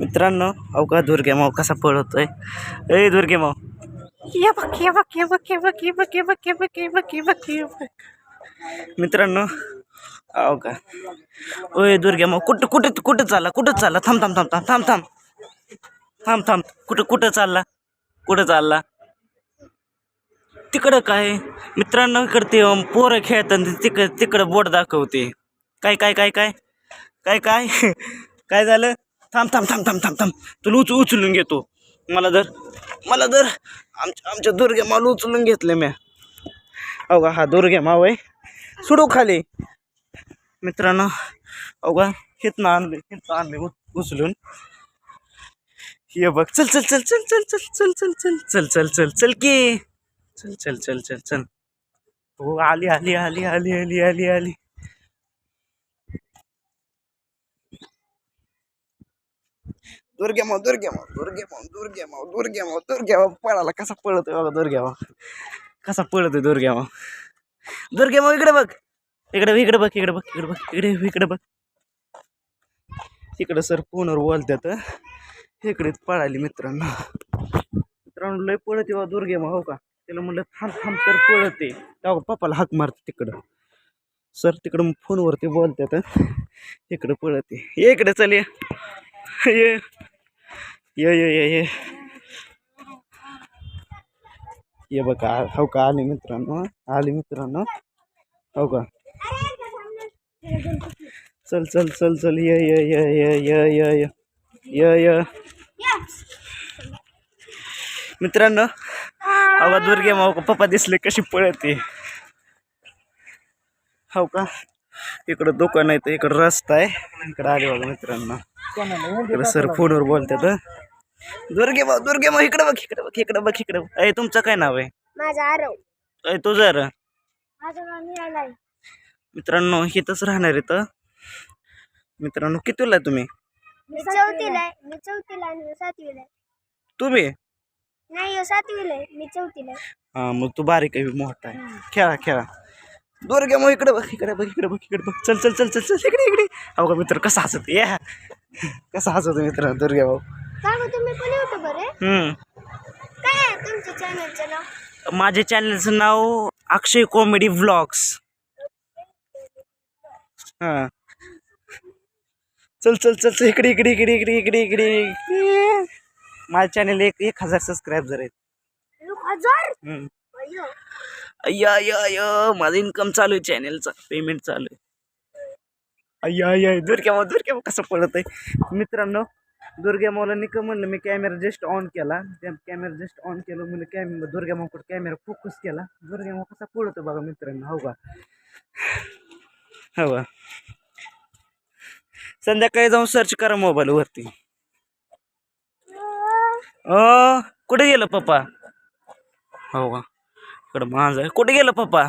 मित्रांनो अवका दुर्गे माव कसा पळतोय? ए दुर्गे माव. मित्रांनो अहो का ओय दुर्गे माव कुठं कुठं कुठं चालला कुठं चालला? थांब थांब थांब थांब थांब थांब. थांब थांब. कुठं कुठं चालला? कुठं चालला? तिकडं काय? मित्रांनो इकडं ते पोरं खेळतात तिकडं तिकडं बोट दाखवते. काय काय काय काय? काय काय? काय झालं थांब थांब थांब थांब थांब थांब तुला उच उचलून घेतो मला जर मला जर आमच्या आमच्या दुर्गे माला उचलून घेतले म्या अवघा हा दुर्गे माव आहे खाली मित्रांनो अवघा हितनं आणले हितनं आणले उच- उचलून ये बघ चल चल चल चल चल चल चल चल चल चल चल चल चल की चल चल चल चल चल हो आली आली आली आली आली आली आली दुर्गे माव दुर्गे माव दूर माव दुर्गे माव दुर्गे माव दूर माव पळाला कसा पळतोय बघा दूर घ्यावा कसा पळतोय दुर्गे माव दुर्गे माव इकडे बघ. इकडे इकडे बघ इकडे बघ इकडे बघ इकडे इकडे बघ. इकडे सर फोनवर बोलतात इकडे पळाली मित्रांनो. मित्रांनो लय पळते बा दुर्गे माव हो का? त्याला म्हणलं थांब थांब तर पळते. तेव्हा पप्पाला हाक मारते तिकडं. सर तिकडं फोनवरती बोलतात इकडं पळते. इकडे चल ये. ये ये ये ये. ये बघा हो का आली मित्रांनो आली मित्रांनो. हो का? चल चल चल चल ये ये ये ये ये ये ये. ये ये. मित्रांनो अवा दुर्गे माव. का पप्पा दिसले कशी पळते. हो का? इकडं दुकान आहे तर इकडं रस्ता आहे. इकडं आले बघा मित्रांनो. इकडं सर फोनवर बोलतात दुर्गे भाऊ दुर्गे भाऊ इकडे बघ इकडे बघ इकडे बघ इकडे बघ. अय तुमचं काय नाव आहे? माझा आरव. अय तुझं रे माझं नाव निळालाय मित्रांनो इथंच राहणार आहे तर. मित्रांनो कितीला आहे तुम्ही? मी चौथीला आहे. मी चौथीला आणि ह्यो सातवीला आहे. तुम्ही? नाही ह्यो सातवीला आहे. मी चौथीला आहे. हा मग तू बारीक आहे मोठा आहे. खेळा खेळा. दुर्गे मग इकडे बघ इकडे बघ इकडे बघ इकडे बघ. चल चल चल चल चल इकडे इकडे. अहो का मित्र कसा हसत या. कसा हसत मित्र दुर्गे भाऊ? का गं तुम्ही पण युट्यूबर आहे हम्म. काय आहे तुमच्या चॅनलचं नाव? माझ्या चॅनलचं नाव अक्षय कॉमेडी व्लॉग्स हां. चल चल चल चल इकडे इकडे इकडे इकडे इकडे इकडे. माझ्या चॅनल एक एक हजार सबस्क्रायबर आहेत. एक हजार? हम्म. अय्यो. अय्या अय्या अय्या माझं इन्कम चालू आहे चॅनलचा पेमेंट चालू आहे. अय्या अय्या दुर्ग्या दुर्ग्या कसं पडत आहे मित्रांनो दुर्गा मावला का म्हणलं मी कॅमेरा जस्ट ऑन केला. त्या कॅमेरा जस्ट ऑन केलं म्हणलं कॅमेरा दुर्ग्या कुठं कॅमेरा फोकस केला. दुर्गा माव कसा पळतो बघा मित्रांनो हो का? हो का? संध्याकाळी जाऊन सर्च करा मोबाईलवरती अ कुठे गेलं पप्पा? हो का? इकडं माझं कुठे गेलं पप्पा?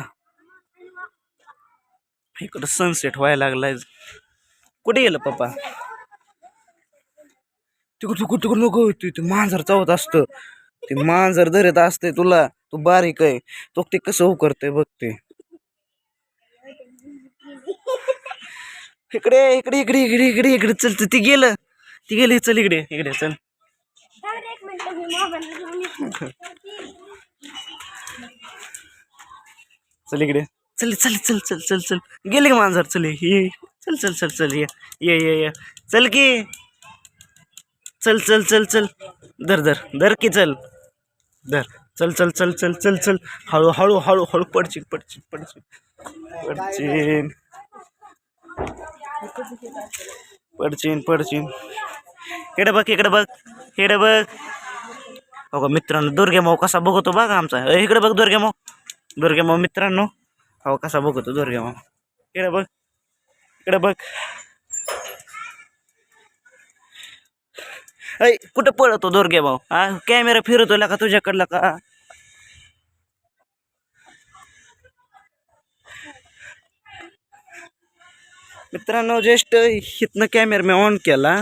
इकडं सनसेट व्हायला लागलाय. कुठे गेलं पप्पा? तिकडं तिकडं तिकडं नको ते ते मांजर चावत असतं. ते मांजर धरत असते तुला तू बारीक आहे. तो ते कसं हो करतंय बघ ते. इकडे इकडे इकडे इकडे इकडे इकडे चल चल, ते गेलं. ते गेले चल इकडे इकडे चल. चल इकडे. चल चल चल चल चल चल. गेले का मांजर? चल ये. चल चल चल चल ये. ये ये ये. चल की. चल चल चल चल. धर धर. धर की चल. धर. चल चल चल चल चल चल. हळू हळू हळू हळू. पडची पडची पडचिन. पडचीन. पडचीन पडचीन. इकडे बघ इकडे बघ. इकडे बघ. हो का मित्रांनो दुर्गे माऊ कसा बघतो बघा आमचा. अ, इकडे बघ दुर्गे माऊ दुर्गे माऊ मित्रांनो. हो कसा बघतो दुर्गे माऊ इकडे बघ. इकडे बघ. अय कुठं पळतो दुर्गे भाऊ? हा? कॅमेरा फिरवतो का तुझ्याकडला का? मित्रांनो जस्ट इथनं कॅमेरा मी ऑन केला.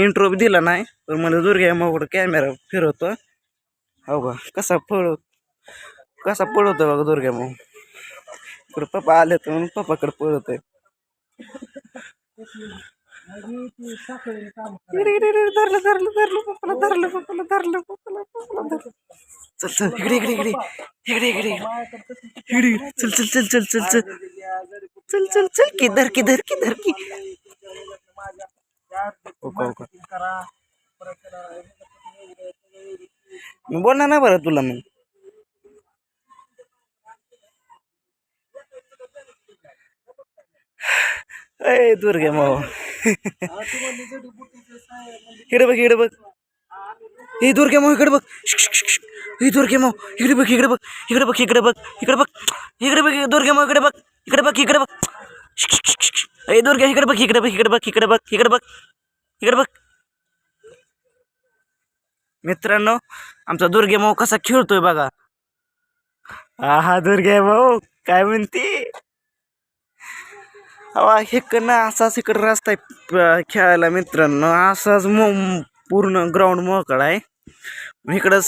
इंट्रो बी दिला नाही पण मला दुर्गे माऊकडं कॅमेरा फिरवतो. हो का? कसा पळ कसा पळवतो बघा दुर्गे माऊ इकडं पप्पा आले तर म्हणून पप्पाकडे पळवतोय आहे इकडे इकडे इकडे धरलं धरलं धरलं पप्पाला धरलं पप्पाला धरलं पप्पाला पप्पाला धरलं चल चल इकडे इकडे इकडे इकडे इकडे इकडे इकडे चल चल चल चल चल चल चल चल चल की धर की धर की धर की ओका ओका मी बोलणार ना बरं तुला मग दूर घे मग इकडे बघ इकडे बघ. हे दुर्गे मऊ इकडे बघ. ही दुर्गे माऊ इकडे बघ इकडे बघ. इकडे बघ इकडे बघ. इकडे बघ. इकडे बघ दुर्गे मऊ इकडे बघ. इकडे बघ इकडे बघ. शिक, शिक, दुर्गे इकडे बघ इकडे बघ इकडे बघ इकडे बघ इकडे बघ. इकडे बघ. मित्रांनो आमचा दुर्गे माऊ कसा खेळतोय बघा. आहा हा दुर्गे भाऊ काय म्हणते? हवा इकडनं असाच इकडं रस्ता आहे प- खेळायला मित्रांनो. असाच मो पूर्ण ग्राउंड मोकळा आहे. इकडंच